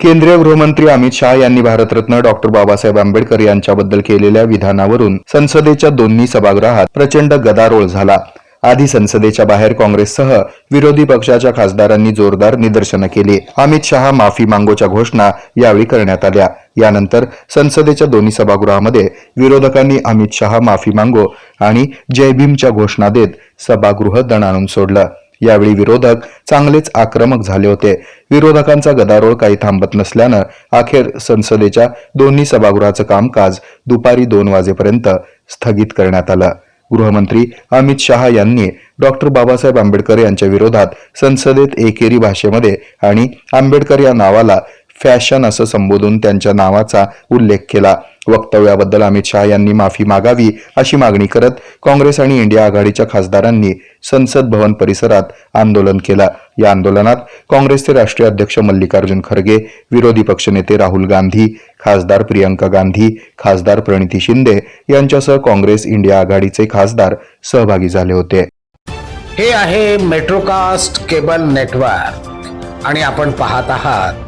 केंद्रीय गृहमंत्री अमित शहा यांनी भारतरत्न डॉक्टर बाबासाहेब आंबेडकर यांच्याबद्दल केलेल्या विधानावरून संसदेच्या दोन्ही सभागृहात प्रचंड गदारोळ झाला. आधी संसदेच्या बाहेर काँग्रेससह विरोधी पक्षाच्या खासदारांनी जोरदार निदर्शनं केली. अमित शहा माफी मांगोच्या घोषणा यावेळी करण्यात आल्या. यानंतर संसदेच्या दोन्ही सभागृहामध्ये विरोधकांनी अमित शहा माफी मांगो आणि जय भीमच्या घोषणा देत सभागृह दणाणून सोडलं. यावेळी विरोधक चांगलेच आक्रमक झाले होते. विरोधकांचा गदारोळ काही थांबत नसल्यानं अखेर संसदेच्या दोन्ही सभागृहाचं कामकाज दुपारी दोन वाजेपर्यंत स्थगित करण्यात आलं. गृहमंत्री अमित शहा यांनी डॉक्टर बाबासाहेब आंबेडकर यांच्या विरोधात संसदेत एकेरी भाषेमध्ये आणि आंबेडकर या नावाला फॅशन असं संबोधून त्यांच्या नावाचा उल्लेख केला. वक्तव्याबद्दल अमित शहा यांनी माफी मागावी अशी मागणी करत काँग्रेस आणि इंडिया आघाडीच्या खासदारांनी संसद भवन परिसरात आंदोलन केलं. या आंदोलनात काँग्रेसचे राष्ट्रीय अध्यक्ष मल्लिकार्जुन खरगे विरोधी पक्षनेते राहुल गांधी खासदार प्रियंका गांधी खासदार प्रणिती शिंदे यांच्यासह काँग्रेस इंडिया आघाडीचे खासदार सहभागी झाले होते. हे आहे मेट्रोकास्ट केबल नेटवर्क आणि आपण पाहत आहात